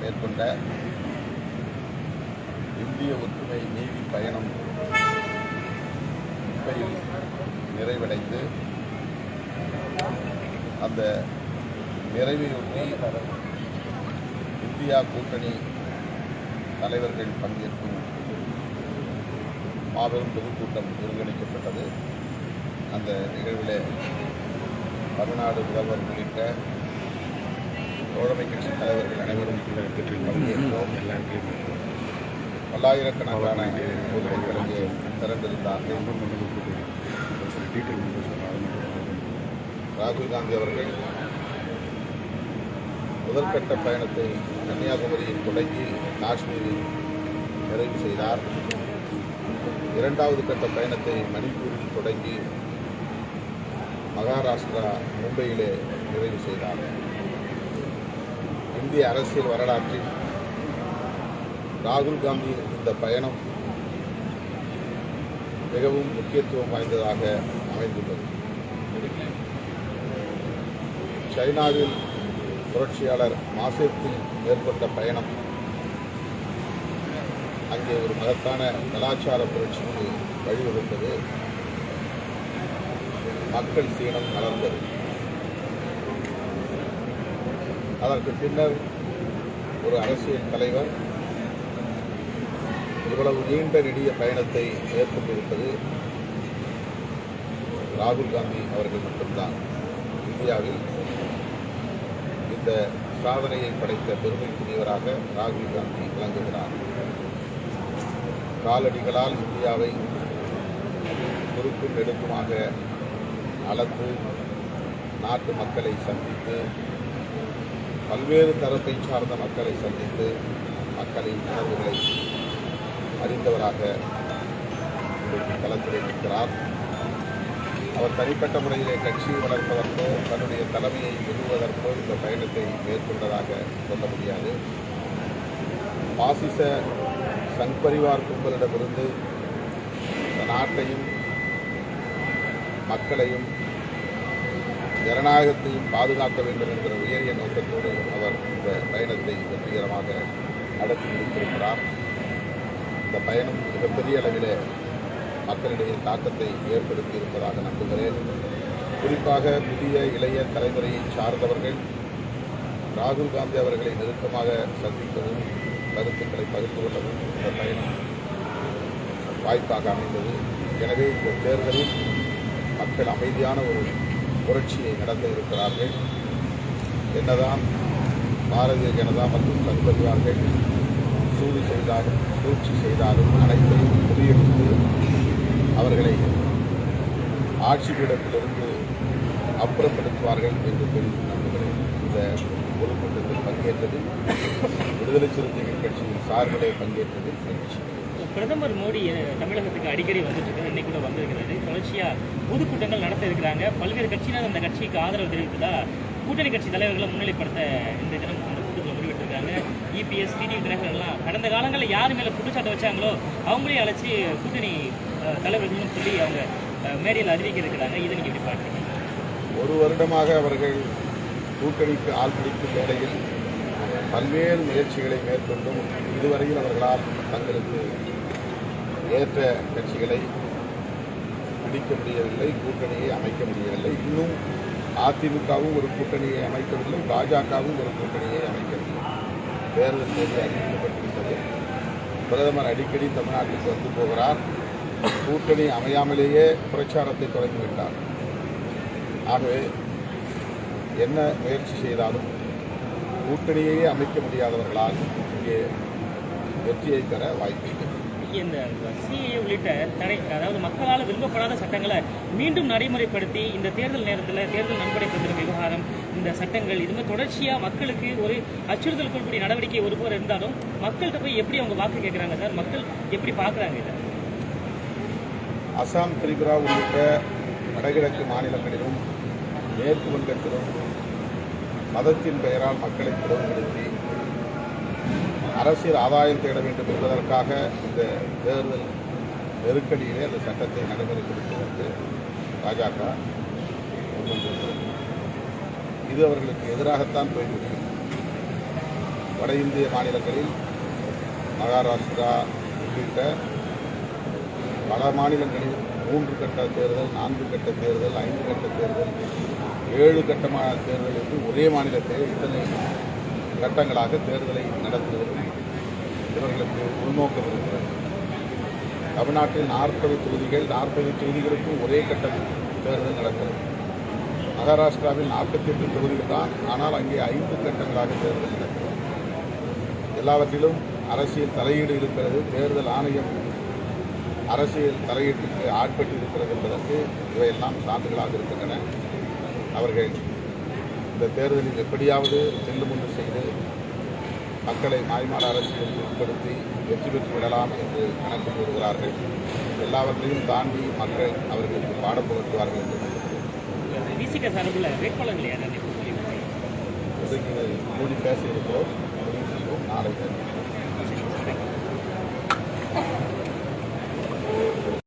மேற்கொண்ட இந்திய ஒற்றுமை நீதி பயணம் மும்பையில் நிறைவடைந்து அந்த நிறைவையொட்டி இந்தியா கூட்டணி தலைவர்கள் பங்கேற்கும் மாபெரும் பொதுக்கூட்டம் ஒருங்கிணைக்கப்பட்டது. அந்த நிகழ்விலே தமிழ்நாடு முதல்வர் உள்ளிட்ட தோழமை கட்சி தலைவர்கள் அனைவரும் பங்கேற்றோம் பல்லாயிரக்கணக்கான பொதுமக்கள் அங்கே திரண்டிருந்தார்கள் ராகுல் காந்தி அவர்கள் முதற்கட்ட பயணத்தை கன்னியாகுமரியில் தொடங்கி காஷ்மீரில் நிறைவு செய்தார். இரண்டாவது கட்ட பயணத்தை மணிப்பூரில் தொடங்கி மகாராஷ்டிரா மும்பையிலே நிறைவு செய்தார். இந்திய அரசியல் வரலாற்றில் ராகுல் காந்தியின் இந்த பயணம் மிகவும் முக்கியத்துவம் வாய்ந்ததாக அமைந்துள்ளது. சைனாவில் புரட்சியாளர் மாசேத்தில் மேற்கொண்ட பயணம் அங்கே ஒரு மகத்தான கலாச்சார புரட்சிக்கு வழிவகுத்தது. மக்கள் சீனம் மலர்ந்தது. அதற்கு பின்னர் ஒரு அரசியல் தலைவர் இவ்வளவு நீண்ட நெடிய பயணத்தை மேற்கொண்டிருப்பது ராகுல் காந்தி அவர்கள் மட்டும்தான். இந்தியாவில் இந்த சாதனையை படைத்த பெருமைக்குரியவராக ராகுல் காந்தி விளங்குகிறார். காலடிகளால் இந்தியாவை குறுக்கும் நெடுக்குமாக அளந்து நாட்டு மக்களை சந்தித்து பல்வேறு தரப்பை சார்ந்த மக்களை சந்தித்து மக்களின் உணர்வுகளை அறிந்தவராக இன்றைக்கு களத்திலே இருக்கிறார் அவர் தனிப்பட்ட முறையிலே கட்சியை வளர்ப்பதற்கோ தன்னுடைய தலைமையை நிறுவுவதற்கோ இந்த பயணத்தை மேற்கொண்டதாக சொல்ல முடியாது. பாசிச சங் பரிவார் கும்பலிடமிருந்து இந்த நாட்டையும் மக்களையும் ஜனநாயகத்தையும் பாதுகாக்க வேண்டும் என்கிற உயரிய நோக்கத்தோடு அவர் இந்த பயணத்தை வெற்றிகரமாக நடத்தி முடித்திருக்கிறார். இந்த பயணம் மிகப்பெரிய அளவிலே மக்களிடையே தாக்கத்தை ஏற்படுத்தி இருப்பதாக நம்புகிறேன். குறிப்பாக புதிய இளைய தலைமுறையை சார்ந்தவர்கள் ராகுல் காந்தி அவர்களை நெருக்கமாக சந்திக்கவும் கருத்துக்களை பகிர்ந்து கொள்ளவும் இந்த பயணம் வாய்ப்பாக அமைந்தது. எனவே இந்த தேர்தலில் மக்கள் அமைதியான ஒரு புரட்சியை நடத்த இருக்கிறார்கள். என்னதான் பாரதிய ஜனதா மற்றும் சங்பரிவார்கள் சூடு செய்தாலும் சூழ்ச்சி செய்தாலும் அனைத்தையும் முறியடித்து அவர்களை ஆட்சி பீடத்திலிருந்து அப்புறப்படுத்துவார்கள் என்று பெரிதும் நம்புகிறேன் இந்த பொதுக்கூட்டத்தில் பங்கேற்றதில் விடுதலை சிறுத்தைகள் கட்சியின் சார்பிலே பங்கேற்றதில் மகிழ்ச்சி பிரதமர் மோடி தமிழகத்துக்கு அடிக்கடி வந்துட்டு இருக்காரு இன்னைக்கு கூட வந்திருக்கிறது தொடர்ச்சியா பொதுக்கூட்டங்கள் நடத்த இருக்கிறாங்க. பல்வேறு கட்சியினர் அந்த கட்சிக்கு ஆதரவு தெரிவித்ததா கூட்டணி கட்சி தலைவர்களை முன்னிலைப்படுத்த இந்த தினம் அந்த கூட்டத்தில் முடிவெட்டிருக்காங்க. இபிஎஸ் டிடி தினகரன் எல்லாம் கடந்த காலங்களில் யார் மேலே குற்றச்சாட்டு வச்சாங்களோ அவங்களே அழைச்சி கூட்டணி தலைவர்களும் சொல்லி அவங்க மேடையில் அறிவிக்க இருக்கிறாங்க. இதை நீங்கள் எப்படி பார்க்குறீங்க? ஒரு வருடமாக அவர்கள் கூட்டணிக்கு ஆள் பிடிக்கும் வேளையில் பல்வேறு முயற்சிகளை மேற்கொண்டும் இதுவரையில் அவர்களால் தங்களுக்கு ஏற்ற கட்சிகளை பிடிக்க முடியவில்லை கூட்டணியை அமைக்க முடியவில்லை. இன்னும் அதிமுகவும் ஒரு கூட்டணியை அமைக்கவில்லை பாஜகவும் ஒரு கூட்டணியை அமைக்கவில்லை. தேர்தல் தேதி அறிவிக்கப்பட்டிருக்கிறது. பிரதமர் அடிக்கடி தமிழ்நாட்டிற்கு வந்து போகிறார். கூட்டணி அமையாமலேயே பிரச்சாரத்தை தொடங்கிவிட்டார் ஆகவே என்ன முயற்சி செய்தாலும் கூட்டணியையே அமைக்க முடியாதவர்களால் இங்கே வெற்றியை பெற வாய்ப்பில்லை இந்த சிஏ உள்ளிட்ட தடை அதாவது மக்களால் விரும்பப்படாத சட்டங்களை மீண்டும் நடைமுறைப்படுத்தி இந்த தேர்தல் நேரத்தில் தேர்தல் நன்கொடை பெறுகிற விவகாரம் இந்த சட்டங்கள் இது மாதிரி தொடர்ச்சியாக மக்களுக்கு ஒரு அச்சுறுத்தல் கொடுக்கக்கூடிய நடவடிக்கை ஒரு போர் இருந்தாலும் மக்கள்கிட்ட போய் எப்படி அவங்க வாக்கு கேட்குறாங்க சார்? மக்கள் எப்படி பார்க்குறாங்க இதை? அசாம் திரிபுரா உள்ளிட்ட வடகிழக்கு மாநிலங்களிலும் மேற்கு வங்கத்திலும் மதத்தின் பெயரால் மக்களை புறப்படுத்தி அரசியல் ஆதாயம் தேட வேண்டும் என்பதற்காக இந்த தேர்தல் நெருக்கடியிலே அந்த சட்டத்தை நடைமுறைப்படுத்துவதற்கு பாஜக முன்வந்திருக்கிறது. இது அவர்களுக்கு எதிராகத்தான் போய் முடியும் வட இந்திய மாநிலங்களில் மகாராஷ்டிரா உள்ளிட்ட பல மாநிலங்களில் மூன்று கட்ட தேர்தல் நான்கு கட்ட தேர்தல் ஐந்து கட்ட தேர்தல் ஏழு கட்டமான தேர்தல் என்று ஒரே மாநிலத்தில் இத்தனை கட்டங்களாக தேர்தலை நடத்துவதற்கு இவர்களுக்கு உள்நோக்கம் இருக்கிறது. தமிழ்நாட்டில் நாற்பது தொகுதிகள் நாற்பது தொகுதிகளுக்கும் ஒரே கட்ட தேர்தல் நடக்கிறது. மகாராஷ்டிராவில் நாற்பத்தி எட்டு தொகுதிகள் தான் ஆனால் அங்கே ஐந்து கட்டங்களாக தேர்தல் நடக்கிறது. எல்லாவற்றிலும் அரசியல் தலையீடு இருக்கிறது தேர்தல் ஆணையம் அரசியல் தலையீட்டுக்கு ஆட்பட்டு இருக்கிறது என்பதற்கு இவையெல்லாம் சான்றுகளாக இருக்கின்றன. அவர்கள் இந்த தேர்தலில் எப்படியாவது செல்லுமுண்டு செய்து மக்களை மாய்மாட அரசியலுக்கு உட்படுத்தி வெற்றி பெற்று விடலாம் என்று கணக்கு கூறுகிறார்கள். எல்லாவற்றையும் தாண்டி மக்கள் அவர்களுக்கு பாடம் புகட்டுவார்கள் என்று இன்றைக்கு கூடி பேசியிருக்கிறோம்